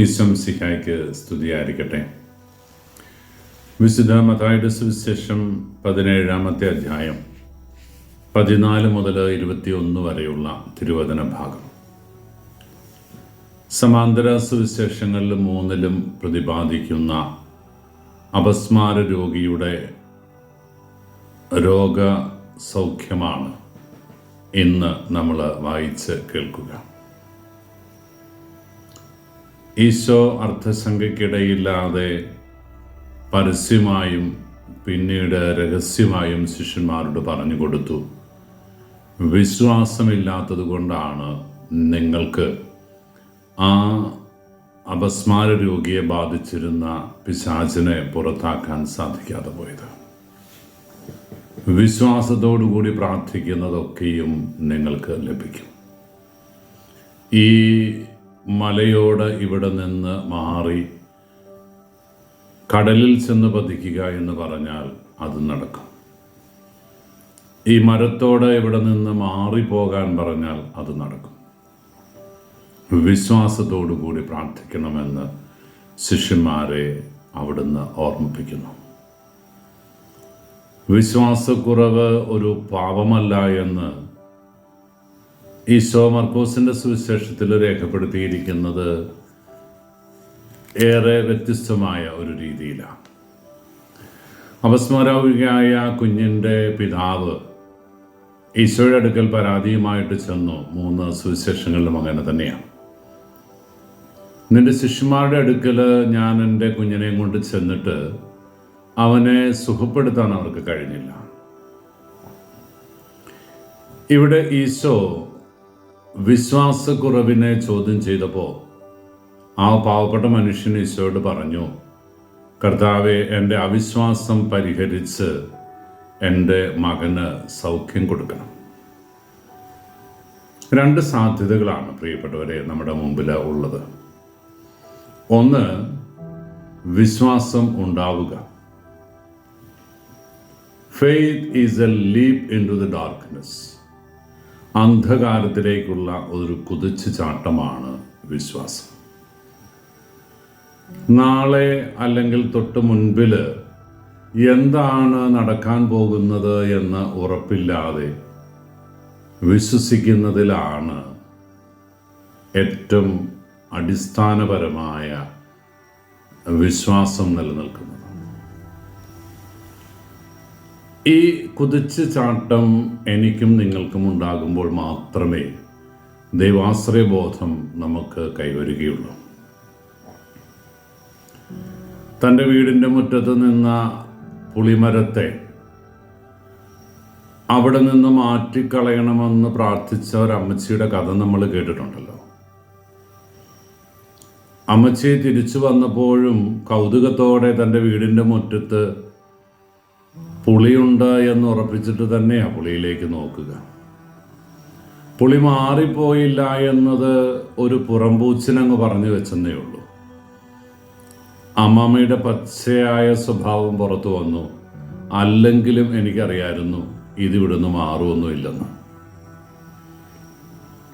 ഈശ്വം സിഹായ്ക്ക് സ്തുതിയായിരിക്കട്ടെ. വിശുദ്ധ മതായുടെ സുവിശേഷം പതിനേഴാമത്തെ അധ്യായം പതിനാല് മുതൽ ഇരുപത്തിയൊന്ന് വരെയുള്ള തിരുവചന ഭാഗം. സമാന്തര സുവിശേഷങ്ങളിൽ മൂന്നിലും പ്രതിപാദിക്കുന്ന അപസ്മാര രോഗിയുടെ രോഗ സൗഖ്യമാണ് ഇന്ന് നമ്മൾ വായിച്ച് കേൾക്കുക. ഈശോ അർത്ഥസംഖ്യക്കിടയില്ലാതെ പരസ്യമായും പിന്നീട് രഹസ്യമായും ശിഷ്യന്മാരോട് പറഞ്ഞു കൊടുത്തു. വിശ്വാസമില്ലാത്തത് കൊണ്ടാണ് നിങ്ങൾക്ക് ആ അപസ്മാര രോഗിയെ ബാധിച്ചിരുന്ന പിശാചിനെ പുറത്താക്കാൻ സാധിക്കാതെ പോയത്. വിശ്വാസത്തോടുകൂടി പ്രാർത്ഥിക്കുന്നതൊക്കെയും നിങ്ങൾക്ക് ലഭിക്കും. ഈ മലയോട് ഇവിടെ നിന്ന് മാറി കടലിൽ ചെന്ന് പതിക്കുക എന്ന് പറഞ്ഞാൽ അത് നടക്കും. ഈ മരത്തോട് ഇവിടെ നിന്ന് പോകാൻ പറഞ്ഞാൽ അത് നടക്കും. വിശ്വാസത്തോടു കൂടി പ്രാർത്ഥിക്കണമെന്ന് ശിഷ്യന്മാരെ അവിടുന്ന് ഓർമ്മിപ്പിക്കുന്നു. വിശ്വാസക്കുറവ് ഒരു പാപമല്ല എന്ന് ഈശോ മർക്കോസിന്റെ സുവിശേഷത്തിൽ രേഖപ്പെടുത്തിയിരിക്കുന്നത് ഏറെ വ്യത്യസ്തമായ ഒരു രീതിയിലാണ്. അപസ്മരവികയായ കുഞ്ഞിന്റെ പിതാവ് ഈശോയുടെ അടുക്കൽ പരാതിയുമായിട്ട് ചെന്നു. മൂന്ന് സുവിശേഷങ്ങളിലും അങ്ങനെ തന്നെയാണ്. നിന്റെ ശിഷ്യന്മാരുടെ അടുക്കൽ ഞാൻ എന്റെ കുഞ്ഞിനെയും കൊണ്ട് ചെന്നിട്ട് അവനെ സുഖപ്പെടുത്താൻ അവർക്ക് കഴിഞ്ഞില്ല. ഇവിടെ ഈശോ വിശ്വാസക്കുറവിനെ ചോദ്യം ചെയ്തപ്പോൾ ആ പാവപ്പെട്ട മനുഷ്യൻ ഈശോയോട് പറഞ്ഞു കർത്താവെ എന്റെ അവിശ്വാസം പരിഹരിച്ച് എന്റെ മകന് സൗഖ്യം കൊടുക്കണം. രണ്ട് സാധ്യതകളാണ് പ്രിയപ്പെട്ടവരെ നമ്മുടെ മുമ്പിൽ ഉള്ളത്. ഒന്ന് വിശ്വാസം ഉണ്ടാവുക. Faith is a leap into the darkness അന്ധകാരത്തിലേക്കുള്ള ഒരു കുതിച്ചു ചാട്ടമാണ് വിശ്വാസം. നാളെ അല്ലെങ്കിൽ തൊട്ട് മുൻപിൽ എന്താണ് നടക്കാൻ പോകുന്നത് എന്ന് ഉറപ്പില്ലാതെ വിശ്വസിക്കുന്നതിലാണ് ഏറ്റവും അടിസ്ഥാനപരമായ വിശ്വാസം നിലനിൽക്കുന്നത്. ഈ കുതിച്ചു ചാട്ടം എനിക്കും നിങ്ങൾക്കും ഉണ്ടാകുമ്പോൾ മാത്രമേ ദൈവാശ്രയബോധം നമുക്ക് കൈവരികയുള്ളൂ. തന്റെ വീടിന്റെ മുറ്റത്ത് നിന്ന പുളിമരത്തെ അവിടെ നിന്ന് മാറ്റിക്കളയണമെന്ന് പ്രാർത്ഥിച്ച ഒരമ്മച്ചിയുടെ കഥ നമ്മൾ കേട്ടിട്ടുണ്ടല്ലോ. അമ്മച്ചി തിരിച്ചു വന്നപ്പോഴും കൗതുകത്തോടെ തന്റെ വീടിന്റെ മുറ്റത്ത് പുളിയുണ്ട് എന്ന് ഉറപ്പിച്ചിട്ട് തന്നെയാണ് പുളിയിലേക്ക് നോക്കുക. പുളി മാറിപ്പോയില്ല എന്നത് ഒരു പുറംപൂച്ചിനങ്ങ് പറഞ്ഞു വെച്ചെന്നേ ഉള്ളൂ. അമ്മമ്മയുടെ പച്ചയായ സ്വഭാവം പുറത്തു വന്നു. അല്ലെങ്കിലും എനിക്കറിയായിരുന്നു ഇതിവിടുന്ന് മാറുമൊന്നുമില്ലെന്ന്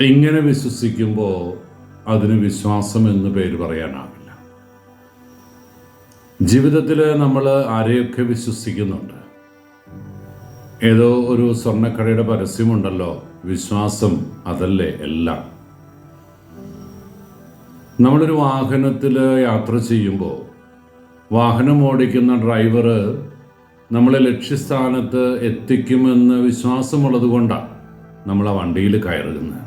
ഇങ്ങനെ വിശ്വസിക്കുമ്പോൾ അതിന് വിശ്വാസം എന്ന് പേര് പറയാനാവില്ല. ജീവിതത്തിൽ നമ്മൾ ആരെയൊക്കെ വിശ്വസിക്കുന്നുണ്ട്? ഏതോ ഒരു സ്വർണക്കടയുടെ പരസ്യമുണ്ടല്ലോ. വിശ്വാസം അതല്ലേ എല്ലാം. നമ്മളൊരു വാഹനത്തിൽ യാത്ര ചെയ്യുമ്പോൾ വാഹനം ഓടിക്കുന്ന ഡ്രൈവർ നമ്മളെ ലക്ഷ്യസ്ഥാനത്ത് എത്തിക്കുമെന്ന് വിശ്വാസമുള്ളത് കൊണ്ടാണ് നമ്മൾ ആ വണ്ടിയിൽ കയറുന്നത്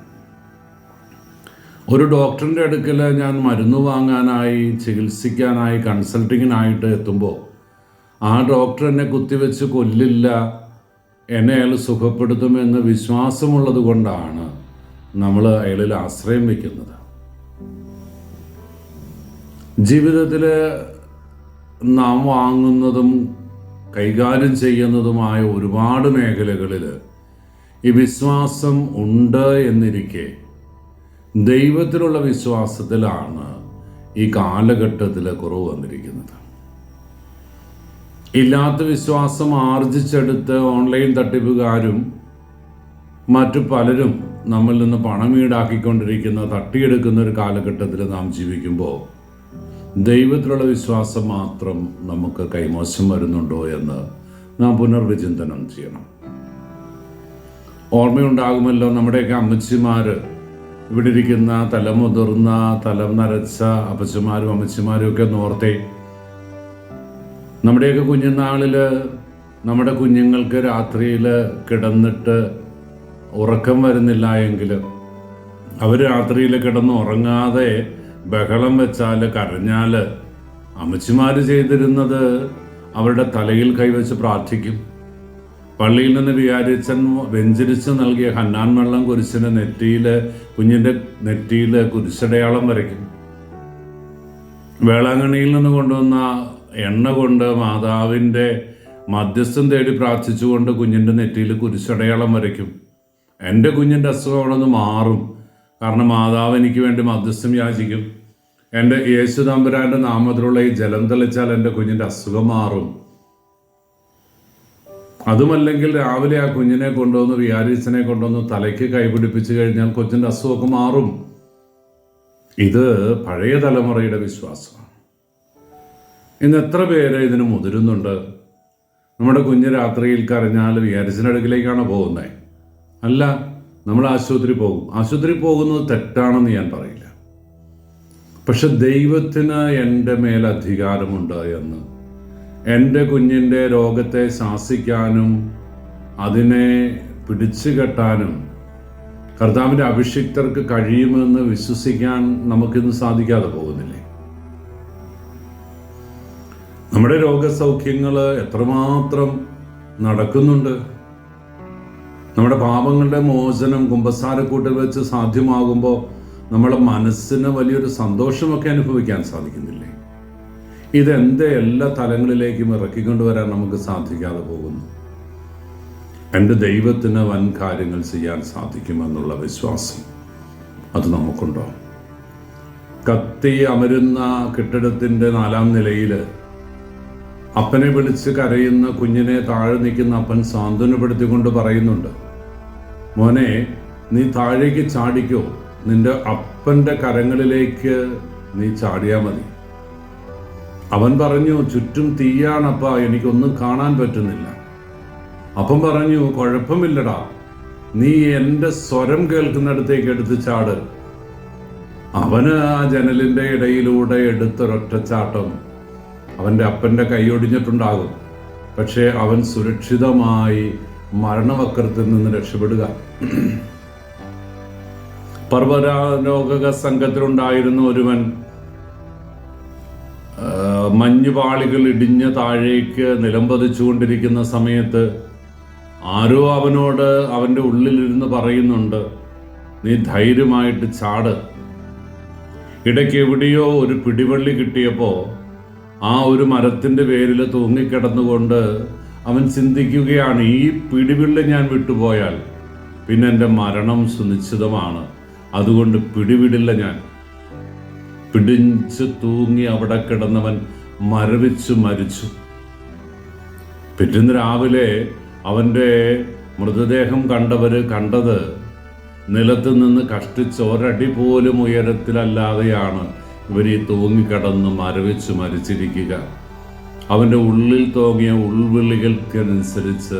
ഒരു ഡോക്ടറിന്റെ അടുക്കൽ ഞാൻ മരുന്ന് വാങ്ങാനായി ചികിത്സിക്കാനായി കൺസൾട്ടിങ്ങിനായിട്ട് എത്തുമ്പോൾ ആ ഡോക്ടർ എന്നെ കുത്തിവെച്ച് കൊല്ലില്ല എന്നെ അയാൾ സുഖപ്പെടുത്തുമെന്ന് വിശ്വാസമുള്ളത് കൊണ്ടാണ് നമ്മൾ അയാളിൽ ആശ്രയം വയ്ക്കുന്നത്. ജീവിതത്തിൽ നാം വാങ്ങുന്നതും കൈകാര്യം ചെയ്യുന്നതുമായ ഒരുപാട് മേഖലകളിൽ ഈ വിശ്വാസം ഉണ്ട് എന്നിരിക്കെ ദൈവത്തിലുള്ള വിശ്വാസത്തിലാണ് ഈ കാലഘട്ടത്തിൽ കുറവ് വന്നിരിക്കുന്നത്. ഇല്ലാത്ത വിശ്വാസം ആർജിച്ചെടുത്ത് ഓൺലൈൻ തട്ടിപ്പുകാരും മറ്റു പലരും നമ്മിൽ നിന്ന് പണം ഈടാക്കിക്കൊണ്ടിരിക്കുന്ന തട്ടിയെടുക്കുന്ന ഒരു കാലഘട്ടത്തിൽ നാം ജീവിക്കുമ്പോൾ ദൈവത്തിലുള്ള വിശ്വാസം മാത്രം നമുക്ക് കൈമോശം വരുന്നുണ്ടോ എന്ന് നാം പുനർവിചിന്തനം ചെയ്യണം. ഓർമ്മയുണ്ടാകുമല്ലോ നമ്മുടെയൊക്കെ അമ്മച്ചിമാർ ഇവിടെ ഇരിക്കുന്ന തലമുതിർന്ന തലം നരച്ച അപ്പച്ചമാരും അമ്മച്ചിമാരും ഒക്കെ നോർത്തേ നമ്മുടെയൊക്കെ കുഞ്ഞുനാളിൽ നമ്മുടെ കുഞ്ഞുങ്ങൾക്ക് രാത്രിയിൽ കിടന്നിട്ട് ഉറക്കം വരുന്നില്ല എങ്കിൽ അവർ രാത്രിയിൽ കിടന്ന് ഉറങ്ങാതെ ബഹളം വെച്ചാൽ കരഞ്ഞാൽ അമ്മച്ചിമാർ ചെയ്തിരുന്നത് അവരുടെ തലയിൽ കൈവച്ച് പ്രാർത്ഥിക്കും. പള്ളിയിൽ നിന്ന് വികാരിച്ചൻ വെഞ്ചരിച്ച് നൽകിയ ഹന്നാൻ വെള്ളം കുരിശിന്റെ നെറ്റിയിൽ കുഞ്ഞിന്റെ നെറ്റിയിൽ കുരിശടയാളം വരയ്ക്കും. വേളാങ്കണ്ണിയിൽ നിന്ന് കൊണ്ടുവന്ന എണ്ണ കൊണ്ട് മാതാവിന്റെ മധ്യസ്ഥം തേടി പ്രാർത്ഥിച്ചുകൊണ്ട് കുഞ്ഞിന്റെ നെറ്റിയിൽ കുരിശടയാളം വരയ്ക്കും. എന്റെ കുഞ്ഞിന്റെ അസുഖം അവിടെ മാറും. കാരണം മാതാവ് എനിക്ക് വേണ്ടി മധ്യസ്ഥം യാചിക്കും. എന്റെ യേശു തമ്പുരാന്റെ നാമത്തിലുള്ള ഈ ജലം തെളിച്ചാൽ എന്റെ കുഞ്ഞിന്റെ അസുഖം മാറും. അതുമല്ലെങ്കിൽ രാവിലെ ആ കുഞ്ഞിനെ കൊണ്ടുവന്ന് വിയാരീച്ചനെ കൊണ്ടുവന്ന് തലയ്ക്ക് കൈപിടിപ്പിച്ച് കഴിഞ്ഞാൽ കൊച്ചിന്റെ അസുഖമൊക്കെ മാറും. ഇത് പഴയ തലമുറയുടെ വിശ്വാസമാണ്. ഇന്ന് എത്ര പേര് ഇതിന് മുതിരുന്നുണ്ട്? നമ്മുടെ കുഞ്ഞ് രാത്രിയിൽ കരഞ്ഞാൽ വിയാരിച്ചിന്റെ അടുക്കിലേക്കാണ് പോകുന്നത് അല്ല നമ്മൾ ആശുപത്രി പോകും. ആശുപത്രി പോകുന്നത് തെറ്റാണെന്ന് ഞാൻ പറയില്ല. പക്ഷെ ദൈവത്തിന് എന്റെ മേൽ അധികാരമുണ്ട് എന്ന്. എന്റെ കുഞ്ഞിന്റെ രോഗത്തെ ശാസിക്കാനും അതിനെ പിടിച്ചു കെട്ടാനും കർത്താവിന്റെ അഭിഷിക്തർക്ക് കഴിയുമെന്ന് വിശ്വസിക്കാൻ നമുക്കിന്ന് സാധിക്കാതെ പോകുന്നില്ലേ? നമ്മുടെ രോഗസൗഖ്യങ്ങൾ എത്രമാത്രം നടക്കുന്നുണ്ട്? നമ്മുടെ പാപങ്ങളുടെ മോചനം കുമ്പസാരക്കൂട്ടിൽ വെച്ച് സാധ്യമാകുമ്പോൾ നമ്മളെ മനസ്സിന് വലിയൊരു സന്തോഷമൊക്കെ അനുഭവിക്കാൻ സാധിക്കുന്നില്ലേ? ഇതെന്ത് എല്ലാ തലങ്ങളിലേക്കും ഇറക്കിക്കൊണ്ടുവരാൻ നമുക്ക് സാധിക്കാതെ പോകുന്നു? എന്റെ ദൈവത്തിന് വൻ കാര്യങ്ങൾ ചെയ്യാൻ സാധിക്കുമെന്നുള്ള വിശ്വാസം അത് നമുക്കുണ്ടോ? കത്തി അമരുന്ന കെട്ടിടത്തിന്റെ നാലാം നിലയിൽ അപ്പനെ വിളിച്ച് കരയുന്ന കുഞ്ഞിനെ താഴെ നിൽക്കുന്ന അപ്പൻ സാന്ത്വനപ്പെടുത്തിക്കൊണ്ട് പറയുന്നുണ്ട് മോനെ നീ താഴേക്ക് ചാടിക്കോ. നിന്റെ അപ്പന്റെ കരങ്ങളിലേക്ക് നീ ചാടിയാൽ മതി. അവൻ പറഞ്ഞു ചുറ്റും തീയാണപ്പ എനിക്കൊന്നും കാണാൻ പറ്റുന്നില്ല. അപ്പൻ പറഞ്ഞു കുഴപ്പമില്ലടാ. നീ എന്റെ സ്വരം കേൾക്കുന്നിടത്തേക്ക് എടുത്ത് ചാട്. അവന് ആ ജനലിന്റെ ഇടയിലൂടെ എടുത്തൊരൊറ്റച്ചാട്ടം അവന്റെ അപ്പന്റെ കൈയൊടിഞ്ഞിട്ടുണ്ടാകും പക്ഷേ അവൻ സുരക്ഷിതമായി മരണവക്രത്തിൽ നിന്ന് രക്ഷപ്പെടുക. പർവതാരോഗക സംഘത്തിലുണ്ടായിരുന്ന ഒരുവൻ മഞ്ഞുപാളികൾ ഇടിഞ്ഞ താഴേക്ക് നിലംപതിച്ചുകൊണ്ടിരിക്കുന്ന സമയത്ത് ആരോ അവനോട് അവന്റെ ഉള്ളിലിരുന്ന് പറയുന്നുണ്ട് നീ ധൈര്യമായിട്ട് ചാട്. ഇടയ്ക്ക് എവിടെയോ ഒരു പിടിവള്ളി കിട്ടിയപ്പോൾ ആ ഒരു മരത്തിന്റെ പേരിൽ തൂങ്ങിക്കിടന്നുകൊണ്ട് അവൻ ചിന്തിക്കുകയാണ് ഈ പിടിവിള്ളി ഞാൻ വിട്ടുപോയാൽ പിന്നെ എന്റെ മരണം സുനിശ്ചിതമാണ്. അതുകൊണ്ട് പിടിവിടില്ല ഞാൻ. പിടിഞ്ച് തൂങ്ങി അവിടെ കിടന്നവൻ മരവിച്ചു മരിച്ചു. പിറ്റേന്ന് രാവിലെ അവന്റെ മൃതദേഹം കണ്ടവർ കണ്ടത് നിലത്ത് നിന്ന് കഷ്ടിച്ച് ഒരടി പോലും ഉയരത്തിലല്ലാതെയാണ് ഇവർ തൂങ്ങിക്കടന്ന് മരവിച്ച് മരിച്ചിരിക്കുക. അവന്റെ ഉള്ളിൽ തോങ്ങിയ ഉൾവിളികൾക്കനുസരിച്ച്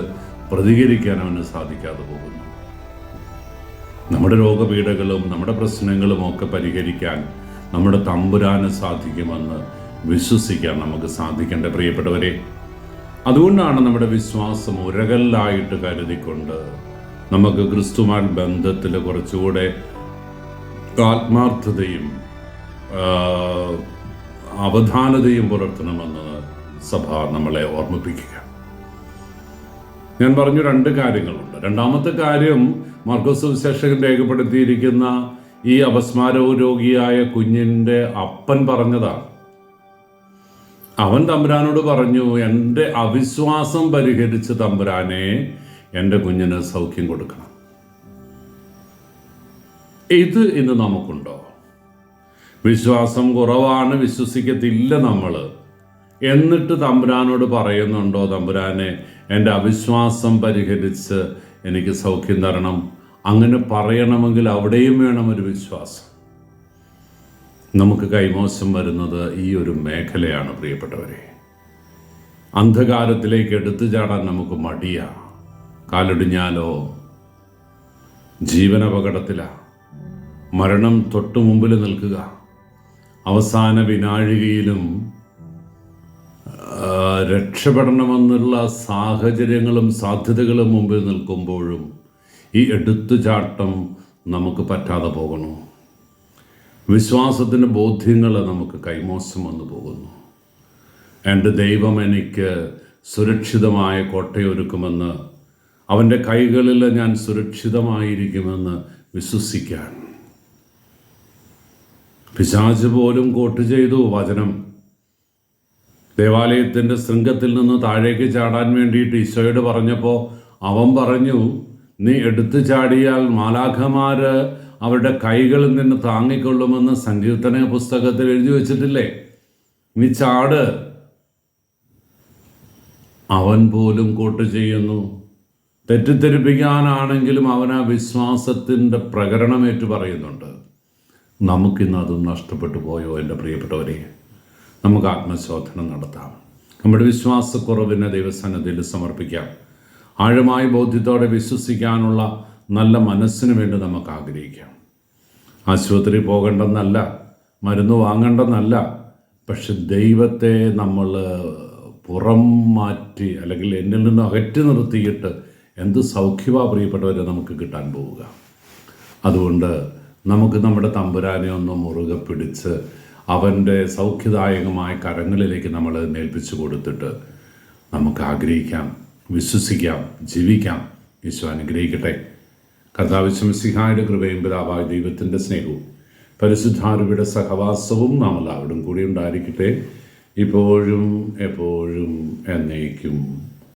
പ്രതികരിക്കാൻ അവന് സാധിക്കാതെ പോകുന്നു. നമ്മുടെ രോഗപീഠകളും നമ്മുടെ പ്രശ്നങ്ങളും ഒക്കെ പരിഹരിക്കാൻ നമ്മുടെ തമ്പുരാന് സാധിക്കുമെന്ന് വിശ്വസിക്കാൻ നമുക്ക് സാധിക്കേണ്ട പ്രിയപ്പെട്ടവരെ അതുകൊണ്ടാണ് നമ്മുടെ വിശ്വാസം ഉരകല്ലായിട്ട് കരുതിക്കൊണ്ട് നമുക്ക് ക്രിസ്തുമാൻ ബന്ധത്തിൽ കുറച്ചുകൂടെ ആത്മാർത്ഥതയും അവധാനതയും പുലർത്തണമെന്ന് സഭ നമ്മളെ ഓർമ്മിപ്പിക്കുക. ഞാൻ പറഞ്ഞു രണ്ട് കാര്യങ്ങളുണ്ട്. രണ്ടാമത്തെ കാര്യം മാർക്കോസ് വിശേഷകൻ രേഖപ്പെടുത്തിയിരിക്കുന്ന ഈ അപസ്മാരോ രോഗിയായ കുഞ്ഞിന്റെ അപ്പൻ പറഞ്ഞതാണ്. അവൻ തമ്പുരാനോട് പറഞ്ഞു എന്റെ അവിശ്വാസം പരിഹരിച്ച് തമ്പുരാനെ എന്റെ കുഞ്ഞിന് സൗഖ്യം കൊടുക്കണം. ഇത് ഇന്ന് നമുക്കുണ്ടോ? വിശ്വാസം കുറവാണ് വിശ്വസിക്കത്തില്ല നമ്മൾ എന്നിട്ട് തമ്പുരാനോട് പറയുന്നുണ്ടോ തമ്പുരാനെ എന്റെ അവിശ്വാസം പരിഹരിച്ച് എനിക്ക് സൗഖ്യം തരണം. അങ്ങനെ പറയണമെങ്കിൽ അവിടെയും വേണം ഒരു വിശ്വാസം. നമുക്ക് കൈമോശം വരുന്നത് ഈ ഒരു മേഖലയാണ് പ്രിയപ്പെട്ടവരെ. അന്ധകാരത്തിലേക്ക് എടുത്തു ചാടാൻ നമുക്ക് മടിയാ. കാലൊടിഞ്ഞാലോ? ജീവനപകടത്തിലാ. മരണം തൊട്ടു മുമ്പിൽ നിൽക്കുക. അവസാന വിനാഴികയിലും രക്ഷപ്പെടണമെന്നുള്ള സാഹചര്യങ്ങളും സാധ്യതകളും മുമ്പിൽ നിൽക്കുമ്പോഴും ഈ എടുത്തുചാട്ടം നമുക്ക് പറ്റാതെ പോകുന്നു. വിശ്വാസത്തിന്റെ ബോധ്യങ്ങൾ നമുക്ക് കൈമോശം വന്നു പോകുന്നു. എന്റെ ദൈവം എനിക്ക് സുരക്ഷിതമായ കോട്ടയൊരുക്കുമെന്ന് അവന്റെ കൈകളിൽ ഞാൻ സുരക്ഷിതമായിരിക്കുമെന്ന് വിശ്വസിക്കാൻ പിശാച് പോലും കോട്ട് ചെയ്തു വചനം. ദേവാലയത്തിന്റെ ശൃംഗത്തിൽ നിന്ന് താഴേക്ക് ചാടാൻ വേണ്ടിയിട്ട് ഈശോയോട് പറഞ്ഞപ്പോൾ അവൻ പറഞ്ഞു നീ എടുത്തു ചാടിയാൽ മാലാഖമാർ അവരുടെ കൈകളിൽ നിന്ന് താങ്ങിക്കൊള്ളുമെന്ന് സങ്കീർത്തന പുസ്തകത്തിൽ എഴുതി വച്ചിട്ടില്ലേ? നീ ചാട്. അവൻ പോലും കോട്ട് ചെയ്യുന്നു. തെറ്റിദ്ധരിപ്പിക്കാനാണെങ്കിലും അവൻ ആ വിശ്വാസത്തിന്റെ പ്രകടനമേറ്റു പറയുന്നുണ്ട്. നമുക്കിന്ന് അതും നഷ്ടപ്പെട്ടു പോയോ എന്റെ പ്രിയപ്പെട്ടവരെ? നമുക്ക് ആത്മശോധന നടത്താം. നമ്മുടെ വിശ്വാസക്കുറവിനെ ദൈവസന്നദ്ധിയിൽ സമർപ്പിക്കാം. ആഴമായ ബോധ്യത്തോടെ വിശ്വസിക്കാനുള്ള നല്ല മനസ്സിന് വേണ്ടി നമുക്ക് ആഗ്രഹിക്കാം. ആശുപത്രി പോകേണ്ടെന്നല്ല മരുന്ന് വാങ്ങേണ്ടെന്നല്ല പക്ഷെ ദൈവത്തെ നമ്മൾ പുറം മാറ്റി അല്ലെങ്കിൽ എന്നിൽ നിന്ന് അകറ്റി നിർത്തിയിട്ട് എന്ത് സൗഖ്യമാ പ്രിയപ്പെട്ടവരെ നമുക്ക് കിട്ടാൻ പോവുക. അതുകൊണ്ട് നമുക്ക് നമ്മുടെ തമ്പുരാനെ ഒന്ന് മുറുകെ പിടിച്ച് അവന്റെ സൗഖ്യദായകമായ കരങ്ങളിലേക്ക് നമ്മൾ നേൽപ്പിച്ചു കൊടുത്തിട്ട് നമുക്ക് ആഗ്രഹിക്കാം വിശ്വസിക്കാം ജീവിക്കാം. ഈശോ അനുഗ്രഹിക്കട്ടെ. കർത്താവിശ്വസിഹായുടെ കൃപയും പിതാവായ ദൈവത്തിന്റെ സ്നേഹവും പരിശുദ്ധാരുവിടെ സഹവാസവും നാം എല്ലാവരും കൂടി ഉണ്ടായിരിക്കട്ടെ. ഇപ്പോഴും എപ്പോഴും എന്നേക്കും.